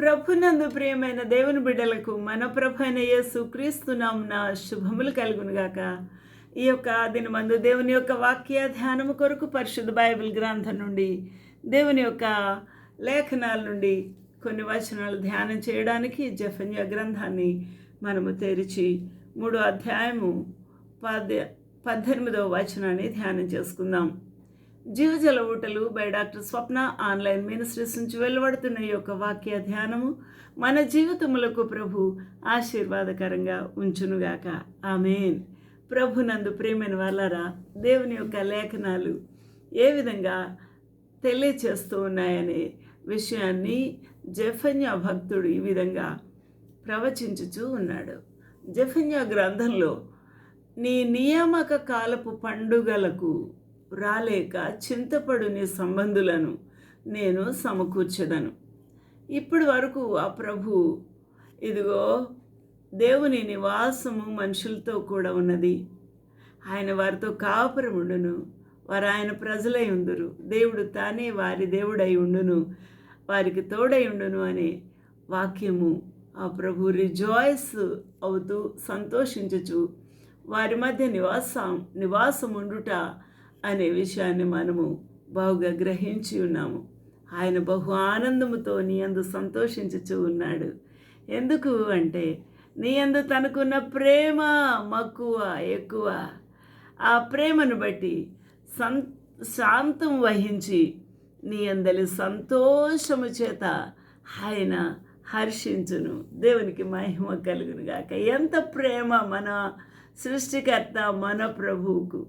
ప్రభునందు ప్రియమైన దేవుని బిడ్డలకు మన ప్రభు అయిన యేసు క్రీస్తునామున శుభములు కలుగునుగాక ఈ యొక్క దీని మందు దేవుని యొక్క వాక్య ధ్యానము కొరకు పరిశుద్ధ బైబిల్ గ్రంథం నుండి దేవుని యొక్క లేఖనాల నుండి కొన్ని వచనాలు ధ్యానం చేయడానికి జఫన్య గ్రంథాన్ని మనము తెరిచి మూడో అధ్యాయము పద పద్దెనిమిదవ వచనాన్ని ధ్యానం చేసుకుందాం. జీవజల ఊటలు by doctor Swapna online ministries నుంచి వెలువడుతున్న ఈ యొక్క వాక్య ధ్యానము మన జీవితములకు ప్రభు ఆశీర్వాదకరంగా ఉంచునుగాక. ఆమెన్. ప్రభునందు ప్రేమైన వాళ్ళరా దేవుని యొక్క లేఖనాలు ఏ విధంగా తెలియచేస్తూ ఉన్నాయనే విషయాన్ని జఫన్యా భక్తుడు ఈ విధంగా ప్రవచించుచూ ఉన్నాడు. జఫన్యా గ్రంథంలో నీ నియామక కాలపు పండుగలకు రాలేక చింతపడుని సంబంధులను నేను సమకూర్చదను. ఇప్పటి వరకు ఆ ప్రభు ఇదిగో దేవుని నివాసము మనుషులతో కూడా ఉన్నది. ఆయన వారితో కాపురముండును వారు ఆయన ప్రజలై ఉందురు దేవుడు తానే వారి దేవుడై ఉండును. వారికి తోడై ఉండును అనే వాక్యము ఆ ప్రభు రిజాయిస్ అవుతూ సంతోషించుచు వారి మధ్య నివాసం నివాసం ఉండుట అనే విషయాన్ని మనము బాగుగా గ్రహించి ఉన్నాము. ఆయన బహు ఆనందముతో నీ అందు సంతోషించుచూ ఉన్నాడు. ఎందుకు అంటే నీ అందు తనకున్న ప్రేమ మక్కువ ఎక్కువ. ఆ ప్రేమను బట్టి సం శాంతం వహించి నీ అందరి సంతోషము చేత ఆయన హర్షించును. దేవునికి మహిమ కలుగునుగాక. ఎంత ప్రేమ మన సృష్టికర్త మన ప్రభువుకు.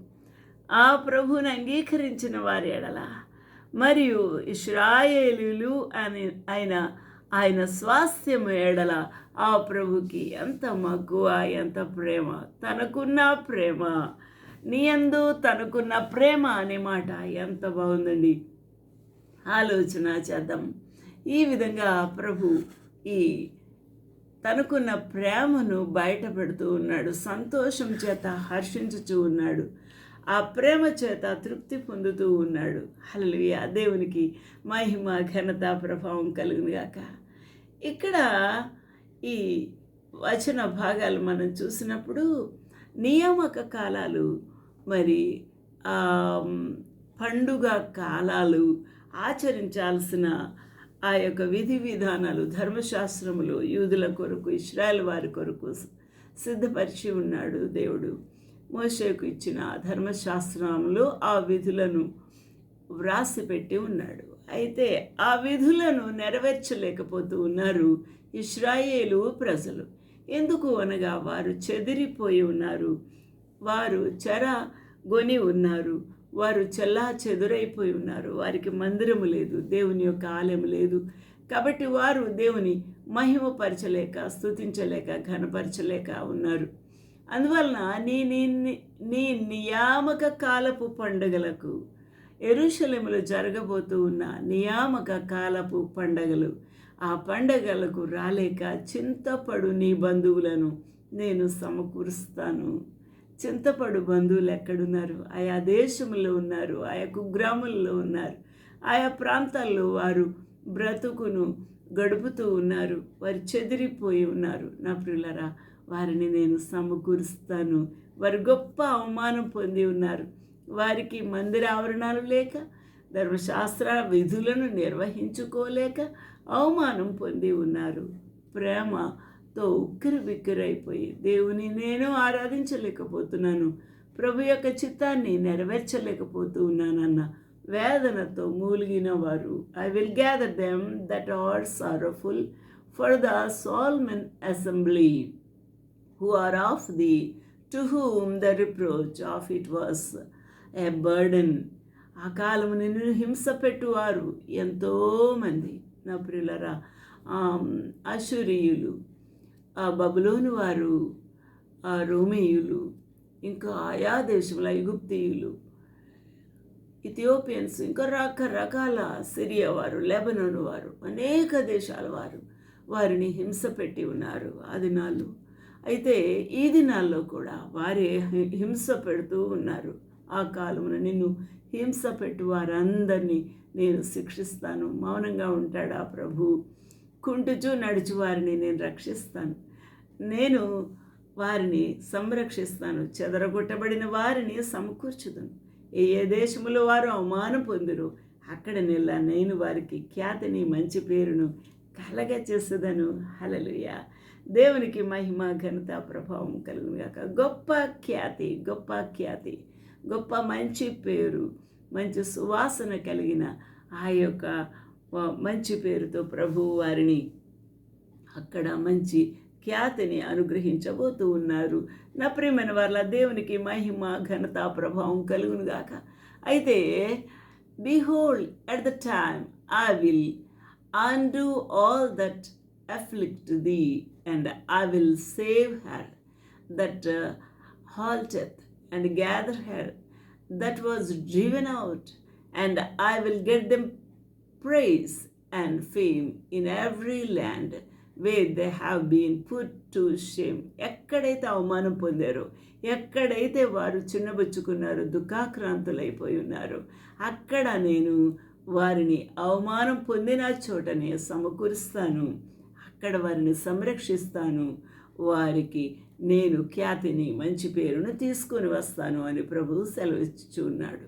ఆ ప్రభువుని అంగీకరించిన వారి ఎడల. మరియు ఇస్రాయేలులు అని ఆయన ఆయన స్వాస్థ్యము ఎడల ఆ ప్రభుకి ఎంత మగ్గువ ఎంత ప్రేమ తనకున్న ప్రేమ నీ అందు తనకున్న ప్రేమ అనే మాట ఎంత బాగుందండి. ఆలోచన చేద్దాం. ఈ విధంగా ప్రభు ఈ తనకున్న ప్రేమను బయట పెడుతూ ఉన్నాడు. సంతోషం చేత హర్షించుచూ ఉన్నాడు. ఆ ప్రేమ చేత తృప్తి పొందుతూ ఉన్నాడు. హల్లెలూయా. దేవునికి మహిమ ఘనత ప్రభావం కలుగునుగాక ఇక్కడ ఈ వచన భాగాలు మనం చూసినప్పుడు నియామక కాలాలు మరి పండుగ కాలాలు ఆచరించాల్సిన ఆ యొక్క విధి విధానాలు ధర్మశాస్త్రములు యూదుల కొరకు ఇస్రాయల్ వారి కొరకు సిద్ధపరిచి ఉన్నాడు దేవుడు. మోషేకు ఇచ్చిన ఆ ధర్మశాస్త్రంలో ఆ విధులను వ్రాసి పెట్టి ఉన్నాడు. అయితే ఆ విధులను నెరవేర్చలేకపోతూ ఉన్నారు ఇస్రాయేలు ప్రజలు. ఎందుకు అనగా వారు చెదిరిపోయి ఉన్నారు వారు చెర గొని ఉన్నారు వారు చెల్లా చెదురైపోయి ఉన్నారు వారికి మందిరము లేదు దేవుని యొక్క ఆలయం లేదు. కాబట్టి వారు దేవుని మహిమపరచలేక స్తుతించలేక ఘనపరచలేక ఉన్నారు. అందువలన నీ నీ నియామక కాలపు పండుగలకు ఎరుశలములు జరగబోతూ ఉన్న నియామక కాలపు పండగలు ఆ పండగలకు రాలేక చింతపడు నీ బంధువులను నేను సమకూరుస్తాను. చింతపడు బంధువులు ఎక్కడున్నారు? ఆయా దేశంలో ఉన్నారు ఆయా కుగ్రాముల్లో ఉన్నారు ఆయా ప్రాంతాల్లో వారు బ్రతుకును గడుపుతూ ఉన్నారు వారు చెదిరిపోయి ఉన్నారు. నా ప్రియులరా వారిని నేను సమకూరుస్తాను. వారు గొప్ప అవమానం పొంది ఉన్నారు. వారికి మందిర ఆవరణాలు లేక ధర్మశాస్త్ర విధులను నిర్వహించుకోలేక అవమానం పొంది ఉన్నారు. ప్రేమతో ఉక్కిరి బిక్కిరైపోయి దేవుని నేను ఆరాధించలేకపోతున్నాను. ప్రభు యొక్క చిత్తాన్ని నెరవేర్చలేకపోతూ ఉన్నానన్న వేదనతో మూలిగిన వారు I will gather them that are sorrowful for the solemn assembly who are of thee, to whom the reproach of it was a burden. ఆ కాలము నిన్ను హింస పెట్టువారు ఎంతోమంది నా ప్రియులరా అశురీయులు ఆ వారు ఆ రోమేయులు ఇంకా ఆయా దేశముల ఐగుప్తియులు ఇథియోపియన్స్ ఇంకా రకరకాల సిరియా వారు లెబనోన్ వారు అనేక దేశాల వారు వారిని హింస పెట్టి ఉన్నారు ఆ దినాలు అయితే ఈ దినాల్లో కూడా వారే హింస పెడుతూ ఉన్నారు. ఆ కాలమున నిన్ను హింస పెట్టు వారందరినీ నేను శిక్షిస్తాను. మౌనంగా ఉంటాడా ప్రభు? కుంటుచూ నడుచు వారిని నేను రక్షిస్తాను. నేను వారిని సంరక్షిస్తాను. చెదరగొట్టబడిన వారిని సమకూర్చుదును. ఏ ఏ దేశములో వారు అవమానం పొందురు అక్కడ నెల నేను వారికి ఖ్యాతిని మంచి పేరును కలగ చేసేదను హలలుయా దేవునికి మహిమ ఘనత ప్రభావం కలుగుగాక గొప్ప ఖ్యాతి గొప్ప ఖ్యాతి గొప్ప మంచి పేరు మంచి సువాసన కలిగిన ఆ యొక్క మంచి పేరుతో ప్రభు వారిని అక్కడ మంచి ఖ్యాతిని అనుగ్రహించబోతూ ఉన్నారు. నా ప్రియమైన వాళ్ళ దేవునికి మహిమ ఘనత ప్రభావం కలుగును గాక. అయితే behold at the time I will undo all that afflict thee and I will save her that halteth and gather her that was driven out and I will get them praise and fame in every land where they have been put to shame ఎక్కడైతే అవమానం పొందారో ఎక్కడైతే వారు చిన్నబుచ్చుకున్నారో దుఃఖాక్రాంతులైపోయి ఉన్నారు అక్కడ నేను వారిని అవమానం పొందిన చోటనే సమకూరుస్తాను అక్కడ వారిని సంరక్షిస్తాను? వారికి నేను ఖ్యాతిని మంచి పేరును తీసుకొని వస్తాను అని ప్రభువు సెలవిచ్చుచున్నాడు.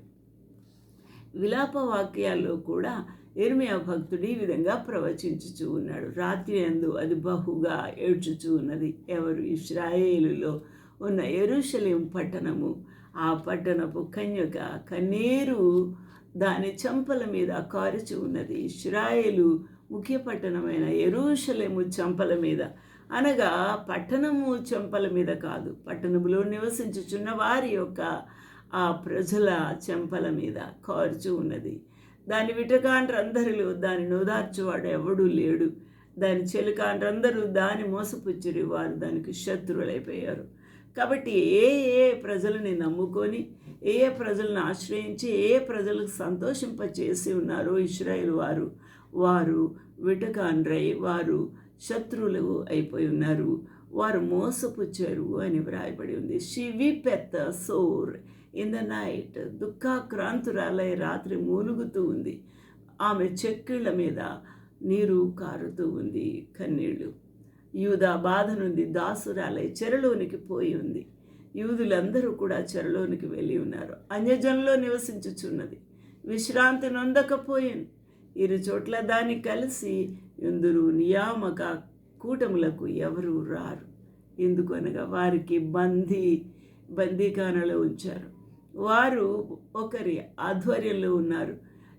విలాప వాక్యాల్లో కూడా ఎర్మియా భక్తుడు ఈ విధంగా ప్రవచించుచూ ఉన్నాడు. రాత్రి అందు అది బహుగా ఏడ్చుచూ ఉన్నది. ఎవరు? ఇస్రాయేలులో ఉన్న ఎరుషలేం పట్టణము. ఆ పట్టణపు కన్యక కన్నీరు దాని చెంపల మీద కారుచు ఉన్నది. ఇస్రాయేలు ముఖ్య పట్టణమైన ఎరుషలేము చెంపల మీద. అనగా పట్టణము చెంపల మీద కాదు పట్టణములో నివసించుచున్న వారి యొక్క ఆ ప్రజల చెంపల మీద కారుచు ఉన్నది. దాని విటకాండ్రందరిలో దాని నోదార్చువాడు ఎవడూ లేడు. దాని చెలుకాండ్రందరూ దాని మోసపుచ్చిరి వారు దానికి శత్రువులైపోయారు. కాబట్టి ఏ ఏ ప్రజలని నమ్ముకొని ఏ ఏ ప్రజలను ఆశ్రయించి ఏ ఏ ప్రజలకు సంతోషింపచేసి ఉన్నారో ఇస్రాయిల్ వారు వారు విటకాండ్రై వారు శత్రువులు అయిపోయి ఉన్నారు. వారు మోసపుచ్చారు అని వ్రాయబడి ఉంది. She weepeth sore. In the night దుఃఖాక్రాంతురాలై రాత్రి మూలుగుతూ ఉంది. ఆమె చెక్కిళ్ళ మీద నీరు కారుతూ ఉంది కన్నీళ్ళు యూదా బాధ నుండి దాసురాలై చెరలోనికి పోయి ఉంది. యూదులందరూ కూడా చెరలోనికి వెళ్ళి ఉన్నారు. అన్యజనంలో నివసించుచున్నది. విశ్రాంతి నొందకపోయింది ఇరు చోట్ల దాన్ని కలిసి ఇందురు నియామక కూటములకు ఎవరు రారు. ఎందుకనగా వారికి బందీ బందీఖానలో ఉంచారు. వారు ఒకరి ఆధ్వర్యంలో ఉన్నారు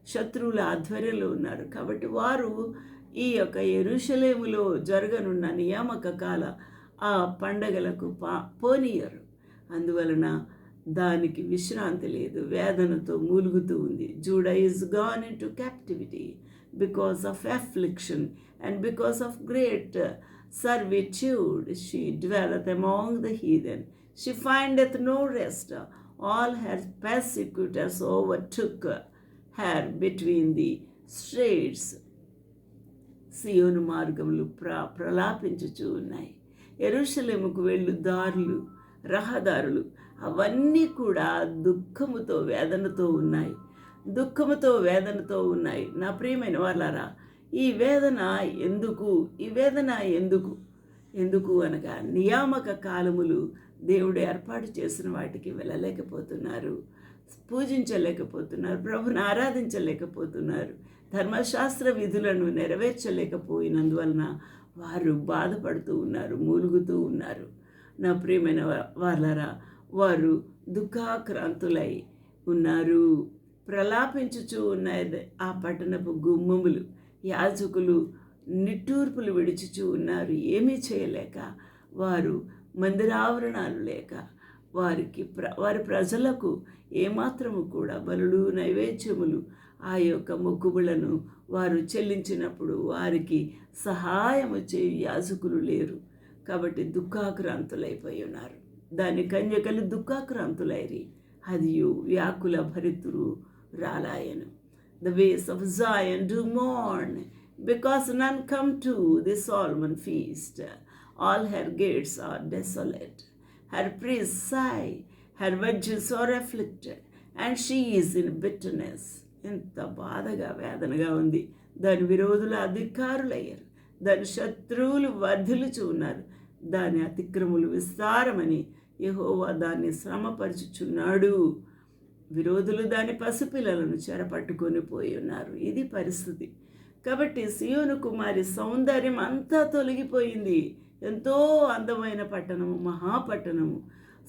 శత్రువుల ఆధ్వర్యంలో ఉన్నారు. కాబట్టి వారు ఈ యొక్క ఎరుషలేములో జరగనున్న నియామక కాల ఆ పండగలకు పా పోనీయరు. అందువలన దానికి విశ్రాంతి లేదు వేదనతో మూలుగుతూ ఉంది. Judah is gone into captivity because of affliction and because of great servitude. She dwelleth among the heathen. She findeth no rest. All her persecutors overtook her between the straits సియోను మార్గములు ప్ర ప్రలాపించుచూ ఉన్నాయి. ఎరుషలేముకు వెళ్ళు దారులు రహదారులు అవన్నీ కూడా దుఃఖముతో వేదనతో ఉన్నాయి. దుఃఖముతో వేదనతో ఉన్నాయి. నా ప్రియమైన వాళ్ళారా ఈ వేదన ఎందుకు? ఈ వేదన ఎందుకు? ఎందుకు అనగా నియామక కాలములు దేవుడు ఏర్పాటు చేసిన వాటికి వెళ్ళలేకపోతున్నారు. పూజించలేకపోతున్నారు. ప్రభుని ఆరాధించలేకపోతున్నారు. ధర్మశాస్త్ర విధులను నెరవేర్చలేకపోయినందువలన వారు బాధపడుతూ ఉన్నారు మూలుగుతూ ఉన్నారు. నా ప్రియమైన వాళ్ళరా వారు దుఃఖాక్రాంతులై ఉన్నారు. ప్రలాపించుచూ ఉన్న ఆ పట్టణపు గుమ్మములు యాజకులు నిట్టూర్పులు విడుచుచూ ఉన్నారు. ఏమీ చేయలేక వారు మందిరావరణాలు లేక వారికి ప్ర వారి ప్రజలకు ఏమాత్రము కూడా బలులు నైవేద్యములు ఆ యొక్క మొక్కుబులను వారు చెల్లించినప్పుడు వారికి సహాయము చేయు యాజకులు లేరు. కాబట్టి దుఃఖాక్రాంతులైపోయి ఉన్నారు. దాని కన్యకలు దుఃఖాక్రాంతులైరి. అదియు వ్యాకుల భరితురు రాలాయను. The ways of Zion do mourn because none come to the solemn feast all her gates are desolate her priests sigh her వెజ్జిస్ are reflected and she is in bitterness ఎంత బాధగా వేదనగా ఉంది. దాని విరోధులు అధికారులయ్యారు. దాని శత్రువులు వర్ధిల్చు ఉన్నారు. దాని అతిక్రములు విస్తారమని యహోవా దాన్ని శ్రమపరుచుచున్నాడు. విరోధులు దాని పసిపిల్లలను చెరపట్టుకొని పోయి ఉన్నారు. ఇది పరిస్థితి. కాబట్టి సియోను కుమారి సౌందర్యం అంతా తొలగిపోయింది. ఎంతో అందమైన పట్టణము మహాపట్టణము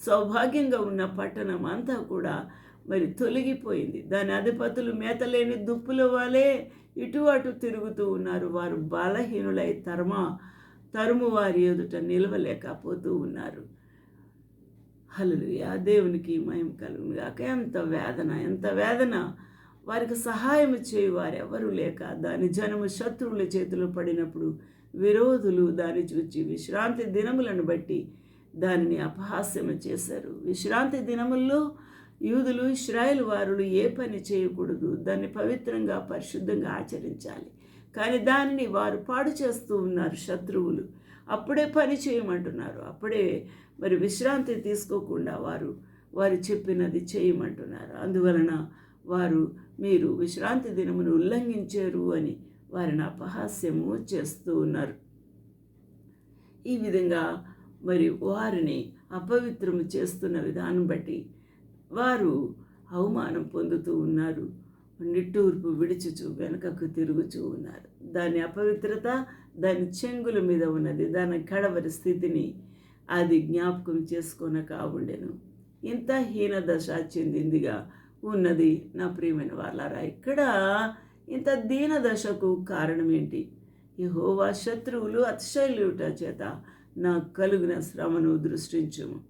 సౌభాగ్యంగా ఉన్న పట్టణం అంతా కూడా మరి తొలగిపోయింది. దాని అధిపతులు మేతలేని దుప్పుల వాళ్ళే ఇటు అటు తిరుగుతూ ఉన్నారు. వారు బలహీనులై తరమ తరుము వారి ఎదుట నిలవలేకపోతూ ఉన్నారు. హల్లెలూయా. దేవునికి మయం కలుగును గాక. ఎంత వేదన ఎంత వేదన. వారికి సహాయం చేయవారు ఎవరూ లేక. దాని జనము శత్రువుల చేతిలో పడినప్పుడు విరోధులు దాన్ని చూచి విశ్రాంతి దినములను బట్టి దానిని అపహాస్యము చేశారు. విశ్రాంతి దినముల్లో యూదులు ఇస్రాయేల్ వారులు ఏ పని చేయకూడదు. దాన్ని పవిత్రంగా పరిశుద్ధంగా ఆచరించాలి. కానీ దానిని వారు పాడు చేస్తూ ఉన్నారు శత్రువులు. అప్పుడే పని చేయమంటున్నారు. అప్పుడే మరి విశ్రాంతి తీసుకోకుండా వారు వారు చెప్పినది చేయమంటున్నారు. అందువలన వారు మీరు విశ్రాంతి దినమును ఉల్లంఘించారు అని వారిని అపహాస్యము చేస్తూ ఉన్నారు. ఈ విధంగా మరి వారిని అపవిత్రము చేస్తున్న విధానం బట్టి వారు అవమానం పొందుతూ ఉన్నారు. నిట్టూర్పు విడిచుచు వెనుకకు తిరుగుచూ ఉన్నారు. దాని అపవిత్రత దాని చెంగుల మీద ఉన్నది దాని కడవరి స్థితిని అది జ్ఞాపకం చేసుకొనక ఉండెను. ఇంత హీన దశ చెందిందిగా ఉన్నది నా ప్రియమైన వాళ్ళారా ఇక్కడ ఇంత దీన దశకు కారణం ఏంటి? యహోవా శత్రువులు అతిశైలుట చేత నాకు కలిగిన శ్రమను దృష్టించుము.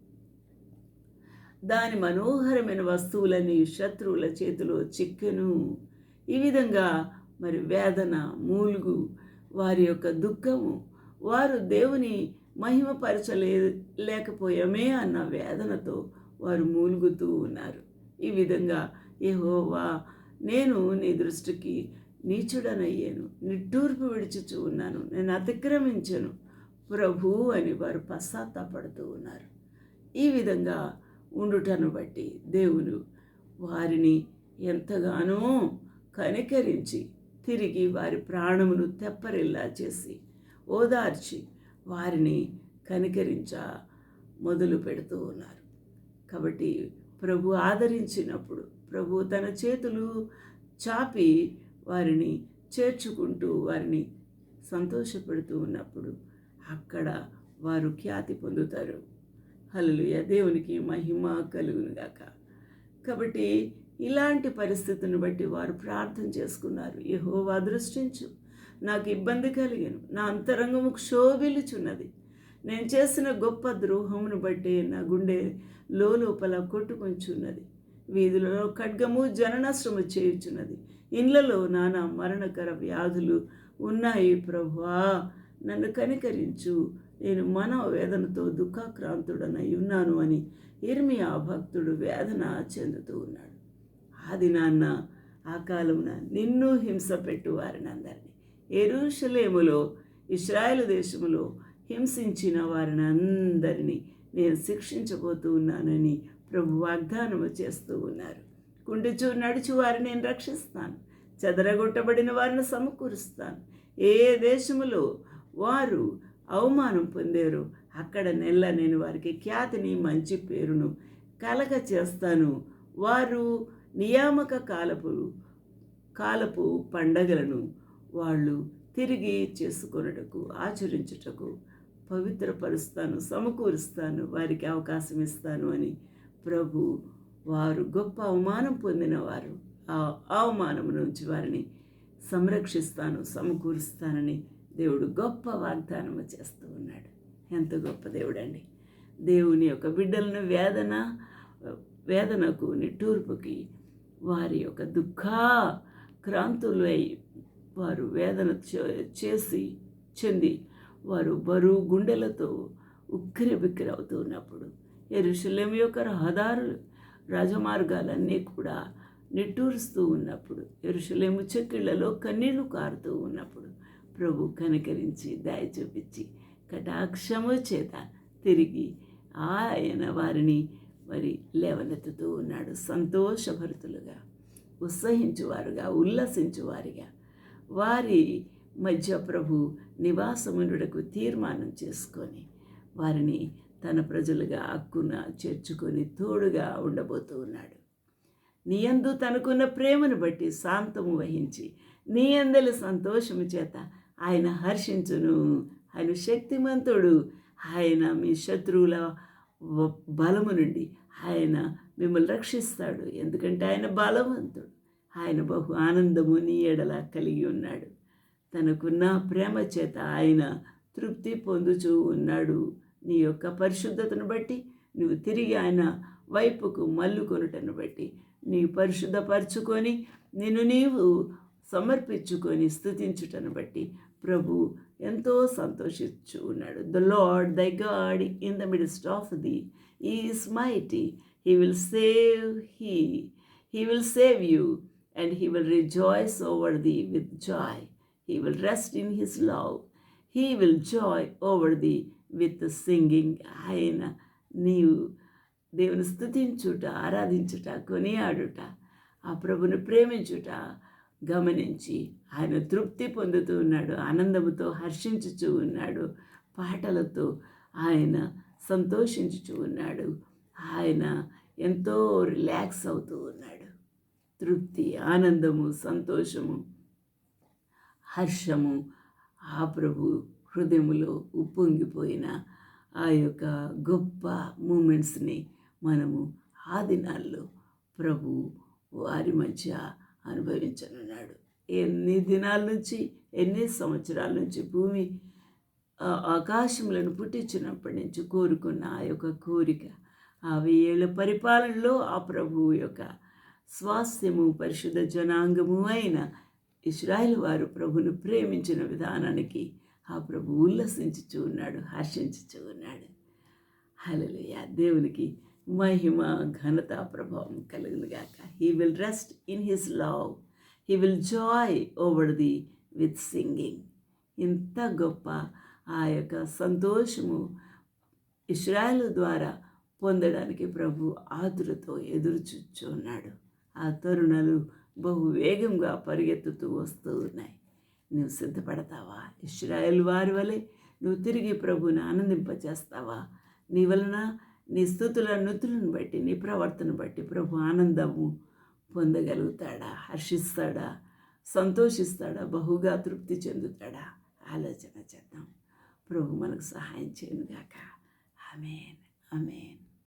దాని మనోహరమైన వస్తువులన్నీ శత్రువుల చేతిలో చిక్కెను. ఈ విధంగా మరి వేదన మూలుగు వారి యొక్క దుఃఖము. వారు దేవుని మహిమపరచలే లేకపోయామే అన్న వేదనతో వారు మూలుగుతూ ఉన్నారు. ఈ విధంగా ఏహోవా నేను నీ దృష్టికి నీచుడనయ్యాను. నిట్టూర్పు విడిచుచూ ఉన్నాను. నేను అతిక్రమించను. ప్రభు అని వారు పశ్చాత్తాపడుతూ ఉన్నారు. ఈ విధంగా ఉండుటను బట్టి దేవుడు వారిని ఎంతగానో కనికరించి తిరిగి వారి ప్రాణమును తెప్పరిల్లా చేసి ఓదార్చి వారిని కనికరించ మొదలు పెడుతూ ఉన్నారు. కాబట్టి ప్రభు ఆదరించినప్పుడు ప్రభు తన చేతులు చాపి వారిని చేర్చుకుంటూ వారిని సంతోషపెడుతూ ఉన్నప్పుడు అక్కడ వారు ఖ్యాతి పొందుతారు. హలలుయ దేవునికి మహిమ కలుగునుగాక. కాబట్టి ఇలాంటి పరిస్థితిని బట్టి వారు ప్రార్థన చేసుకున్నారు. యహోవా దృష్టించు. నాకు ఇబ్బంది కలిగాను. నా అంతరంగము క్షోభిలుచున్నది నేను చేసిన గొప్ప ద్రోహమును బట్టి నా గుండె లోపల కొట్టుకొంచున్నది. వీధులలో ఖడ్గము జననాశ్రమ చేయుచున్నది. ఇండ్లలో నానా మరణకర వ్యాధులు ఉన్నాయి ప్రభువా. నన్ను కనికరించు. నేను మనోవేదనతో దుఃఖాక్రాంతుడనై ఉన్నాను అని ఇర్మియా భక్తుడు వేదన చెందుతూ ఉన్నాడు. అది నాన్న ఆ కాలమున నిన్ను. హింస పెట్టువారిని అందరినీ ఎరుషలేములో ఇస్రాయేల్ దేశములో హింసించిన వారిని అందరినీ నేను శిక్షించబోతూ ఉన్నానని ప్రభు వాగ్దానము చేస్తూ ఉన్నారు. కుండిచూ నడుచు వారిని నేను రక్షిస్తాను. చెదరగొట్టబడిన వారిని సమకూరుస్తాను. ఏ దేశములో వారు అవమానం పొందారో అక్కడ నెల నేను వారికి ఖ్యాతిని మంచి పేరును కలగ చేస్తాను వారు నియామక కాలపు కాలపు పండగలను వాళ్ళు తిరిగి చేసుకొనుటకు ఆచరించుటకు పవిత్రపరుస్తాను సమకూరుస్తాను వారికి అవకాశం ఇస్తాను అని ప్రభు వారు గొప్ప అవమానం పొందిన వారు ఆ అవమానం నుంచి వారిని సంరక్షిస్తాను సమకూరుస్తానని దేవుడు గొప్ప వాగ్దానము చేస్తూ ఉన్నాడు. ఎంత గొప్ప దేవుడండి. దేవుని యొక్క బిడ్డలను వేదన వేదనకు నిట్టూర్పుకి వారి యొక్క దుఃఖ క్రాంతులై వారు వేదన చే- చేసి చెంది వారు బరువు గుండెలతో ఉక్కిరి బిక్కిరి అవుతూ ఉన్నప్పుడు ఎరుషలేం యొక్క రహదారులు రాజమార్గాలన్నీ కూడా నిట్టూరుస్తూ ఉన్నప్పుడు ఎరుషలేము చెక్కిళ్ళలో కన్నీళ్ళు కారుతూ ఉన్నప్పుడు ప్రభు కనికరించి దయ చూపించి కటాక్షము చేత తిరిగి ఆయన వారిని మరి లేవనెత్తుతూ ఉన్నాడు. సంతోషభరితులుగా ఉత్సహించువారుగా ఉల్లసించువారిగా. వారి మధ్య ప్రభు నివాసమునుడకు తీర్మానం చేసుకొని వారిని తన ప్రజలుగా హక్కున చేర్చుకొని తోడుగా ఉండబోతూ ఉన్నాడు. నీయందు తనకున్న ప్రేమను బట్టి శాంతము వహించి నీయందలి సంతోషము చేత ఆయన హర్షించును. ఆయన శక్తిమంతుడు. ఆయన మీ శత్రువుల బలము నుండి ఆయన మిమ్మల్ని రక్షిస్తాడు. ఎందుకంటే ఆయన బలవంతుడు. ఆయన బహు ఆనందము నీ ఎడల కలిగి ఉన్నాడు. తనకున్న ప్రేమ చేత ఆయన తృప్తి పొందుచూ ఉన్నాడు. నీ యొక్క పరిశుద్ధతను బట్టి నువ్వు తిరిగి ఆయన వైపుకు మల్లుకొనుటను బట్టి నీ పరిశుద్ధపరచుకొని నిన్ను నీవు సమర్పించుకొని స్థుతించుటను బట్టి ప్రభు ఎంతో సంతోషించు ఉన్నాడు. The lord thy god in the midst of thee is mighty he will save he he will save you and he will rejoice over thee with joy he will rest in his love he will joy over thee with singing ఆయన నీవు. దేవుని స్థుతించుట ఆరాధించుట కొనియాడుట ఆ ప్రభుని ప్రేమించుట గమనించి ఆయన తృప్తి పొందుతూ ఉన్నాడు ఆనందముతో హర్షించుచూ ఉన్నాడు పాటలతో ఆయన సంతోషించుచూ ఉన్నాడు ఆయన ఎంతో రిలాక్స్ అవుతూ ఉన్నాడు. తృప్తి ఆనందము సంతోషము హర్షము ఆ ప్రభు హృదయములో ఉప్పొంగిపోయిన ఆ యొక్క గొప్ప మూమెంట్స్ని మనము ఆ దినాల్లో ప్రభు వారి మధ్య అనుభవించనున్నాడు. ఎన్ని దినాల నుంచి ఎన్ని సంవత్సరాల నుంచి భూమి ఆకాశములను పుట్టించినప్పటి నుంచి కోరుకున్న ఆ యొక్క కోరిక ఆ ఏళ్ళ పరిపాలనలో ఆ ప్రభువు యొక్క స్వాస్థ్యము పరిశుద్ధ జనాంగము అయిన ఇస్రాయిల్ వారు ప్రభును ప్రేమించిన విధానానికి ఆ ప్రభు ఉల్లసించుచూ ఉన్నాడు హర్షించుచూ ఉన్నాడు. హలలుయ దేవునికి మహిమ ఘనత ప్రభావం కలుగును గాక. He will rest in his love he will joy over thee with singing ఇంత గొప్ప ఆ యొక్క సంతోషము ఇస్రాయల్ ద్వారా పొందడానికి ప్రభు ఆతురతో ఎదురుచూచున్నాడు ఆ తరుణాలు బహు వేగంగా పరిగెత్తుతూ వస్తూ ఉన్నాయి. నువ్వు సిద్ధపడతావా? ఇస్రాయల్ వారి వలె నువ్వు తిరిగి ప్రభుని ఆనందింపచేస్తావా? నీ వలన నీ స్థుతుల నుతులను బట్టి నీ ప్రవర్తన బట్టి ప్రభు ఆనందము పొందగలుగుతాడా? హర్షిస్తాడా? సంతోషిస్తాడా? బహుగా తృప్తి చెందుతాడా? ఆలోచన చేద్దాం. ప్రభు మనకు సహాయం చేయనుగాక. ఆమెన్. ఆమెన్.